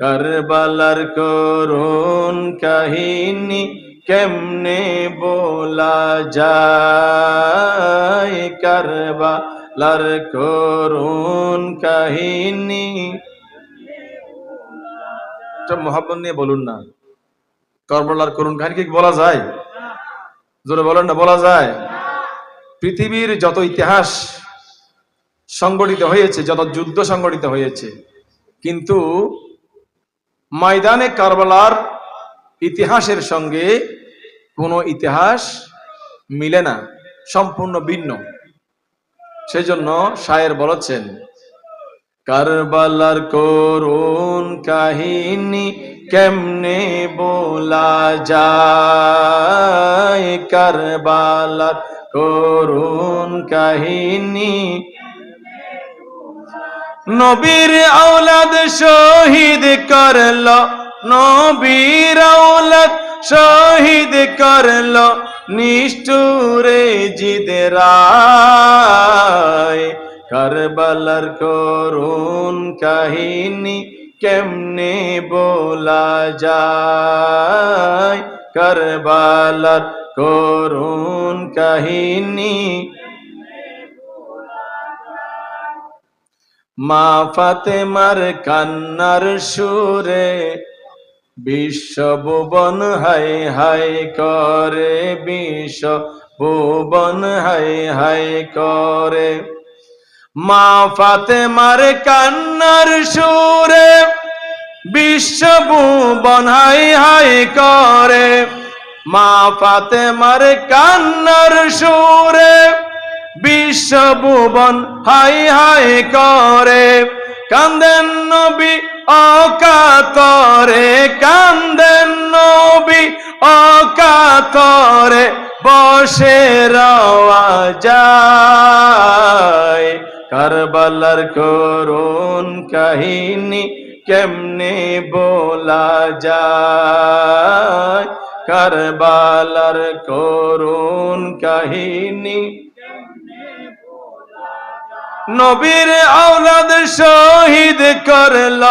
কারবালার করুন কাহিনী কেমনে বলা যায়? কারবালার করুন কাহিনী মহাব্বত নিয়ে বলুন না। কারবালার করুন কাহিনী কি বলা যায়? জোরে বলেন না, বলা যায়। পৃথিবীর যত ইতিহাস সংগঠিত হয়েছে, যত যুদ্ধ সংগঠিত হয়েছে, কিন্তু ময়দানে কারবালার ইতিহাসের সঙ্গে কোনো ইতিহাস মিলে না, সম্পূর্ণ ভিন্ন। সেজন্য শায়ের বলেছেন, কারবালার করুন কাহিনী কেমনে বলা যায়? কারবালার করুন কাহিনী। নবীর আওলাদ শহীদ করল নবীর আওলাদ শহীদ করল নিষ্ঠুরে জিদেরায় কারবালার করুন কাহিনী কেমনে বলা যায় কারবালার করুন কাহিনী মা ফাতেমার কান্নার সুরে বিশ্ব ভুবন হাই হাই করে বিশ্ব ভুবন হাই হাই করে। মা ফাতেমার কান্নার সুরে বিশ্ব ভুবন হাই হাই করে। মা ফাতেমার কান্নার সুরে বিশ্ব ভুবন হাই হাই করে। কান্দেন নবী অকাতরে, কান্দেন নবী অকাতরে, বসে রওয়া যায়। কারবালার করুন কাহিনী কেমনে বলা যায়? কারবালার করুন কাহিনী নবীর আওলাদ শহীদ করল,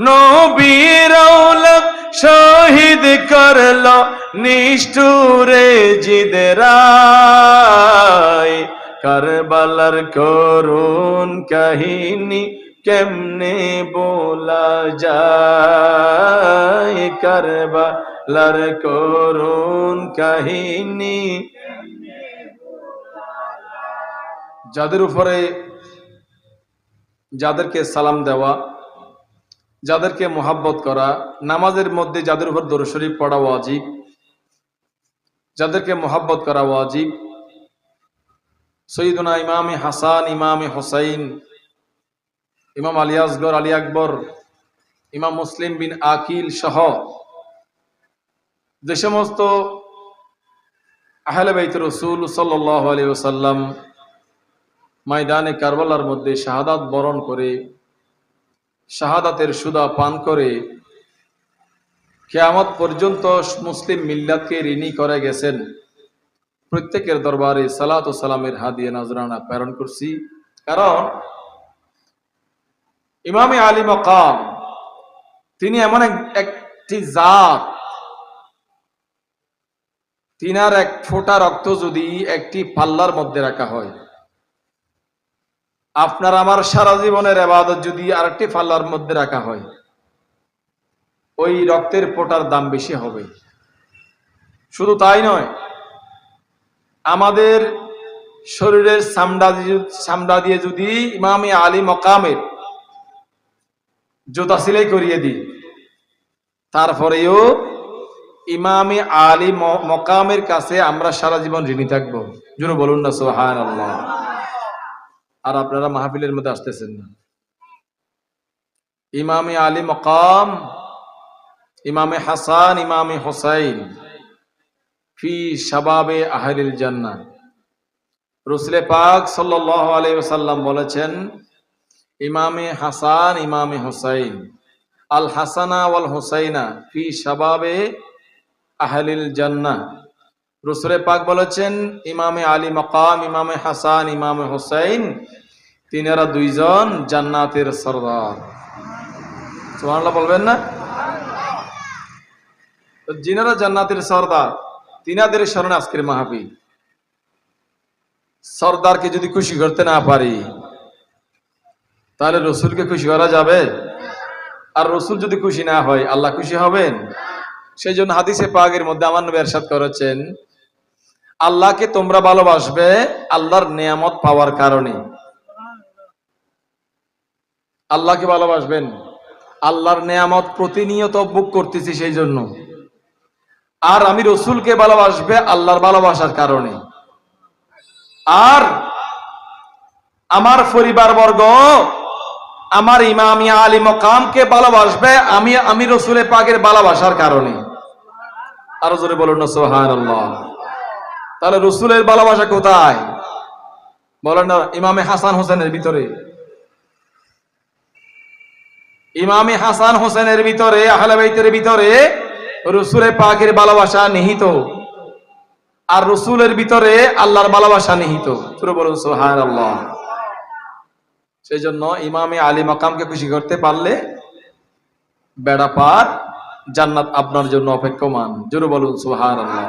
নবীর আওলাদ শহীদ করল, নিষ্ঠুরে জিদরায় কারবালার করুন কাহিনী কেমনে বলা যায়? কারবালার করুন কাহিনী যাদের উপরে যাদেরকে সালাম দেওয়া, যাদেরকে মোহাব্বত করা, নামাজের মধ্যে যাদের উপর দরশরীফ পড়া ওয়াজিব, যাদেরকে মোহাব্বত করা ওয়াজিব সৈদুনা ইমামে হাসান, ইমামে হোসাইন, ইমাম আলী আসগর, আলী আকবর, ইমাম মুসলিম বিন আকিল সহ যে সমস্ত আহলে বাইত রসুল সাল্লাহ আলী ওসাল্লাম ময়দানে কারবালার মধ্যে শাহাদাত বরণ করে, শাহাদাতের সুদা পান করে, কেয়ামত পর্যন্ত মুসলিম মিল্লাতকে ঋণী করে গেছেন। প্রত্যেকের দরবারে সালাত ও সালামের হাদিয়ে নজরানা প্রেরণ করছি। কারণ ইমামে আলী মকাম, তিনি এমন এক- একটি জাত। তিনার এক ফোঁটা রক্ত যদি একটি পাল্লার মধ্যে রাখা হয় আপনার আমার সারা জীবনের আবাদত যদি আরেকটি পাল্লার মধ্যে রাখা হয়, ওই রক্তের ফোঁটার দাম বেশি হবে। শুধু তাই নয়, আমাদের শরীরের চামড়া দিয়ে- চামড়া দিয়ে যদি ইমামে আলী মকামের জোতা সিলাই করিয়ে দিই, তারপরেও ইমামে আলী মকামের কাছে আমরা সারা জীবন ঋণী থাকব। যেন বলুন না সোহান আল্লাহ আর আপনারা মাহফিলের মধ্যে আসতেছেন না। ইমামে আলী মকাম, ইমামে হাসান, ইমামে হোসাইন, ফি শাবাবে আহলিল জান্নাহ। রসুলে পাক আলাইহি বলেছেন, ইমামে হাসান, ইমামে হোসাইন, আল হাসানা ওয়াল হোসাইনা ফি শাবাবে আহলিল জান্নাহ। রসুলে পাক বলেছেন, ইমামে আলী মকাম, ইমামে হাসান, ইমামে হোসাইন, তিনারা দুইজন জান্নাতের সর্দার। সুবহানাল্লাহ বলবেন না? যিনারা জান্নাতের সর্দার, তিনাদের স্মরণে আজকের মাহফিল। সর্দারকে যদি খুশি করতে না পারি, তাহলে রসুলকে খুশি করা যাবে? আর রসুল যদি খুশি না হয়, আল্লাহ খুশি হবেন? সেই জন্য হাদিসে পাগের মধ্যে আমার নবী এরশাদ করেছেন আল্লাহকে তোমরা ভালোবাসবে আল্লাহর নিয়ামত পাওয়ার কারণে। আল্লাহকে ভালোবাসবেন। আল্লাহর নিয়ামত প্রতিনিয়ত বুক করতেছি সেই জন্য। আর আমি রসুলকে ভালোবাসবে আল্লাহর ভালোবাসার কারণে। আর আমার পরিবার বর্গ আমার ইমামি আলী মকামকে ভালোবাসবে আমি আমি রসুলের পাকের ভালোবাসার কারণে। আরও জোরে বলুন সোহান তাহলে রসুলের ভালোবাসা কোথায়? বলেন না, ইমামে হাসান হোসেনের ভিতরে। ইমামে হাসান হোসেনের ভিতরে, আহলে বাইতের ভিতরে রসুলের পাকের ভালোবাসা নিহিত। আর রসুলের ভিতরে আল্লাহর ভালোবাসা নিহিত। সেই জন্য ইমামে আলী মাকামকে খুশি করতে পারলে বেড়া পার জান্নাত আপনার জন্য অপেক্ষমান। জোরে বলুন সোহান আল্লাহ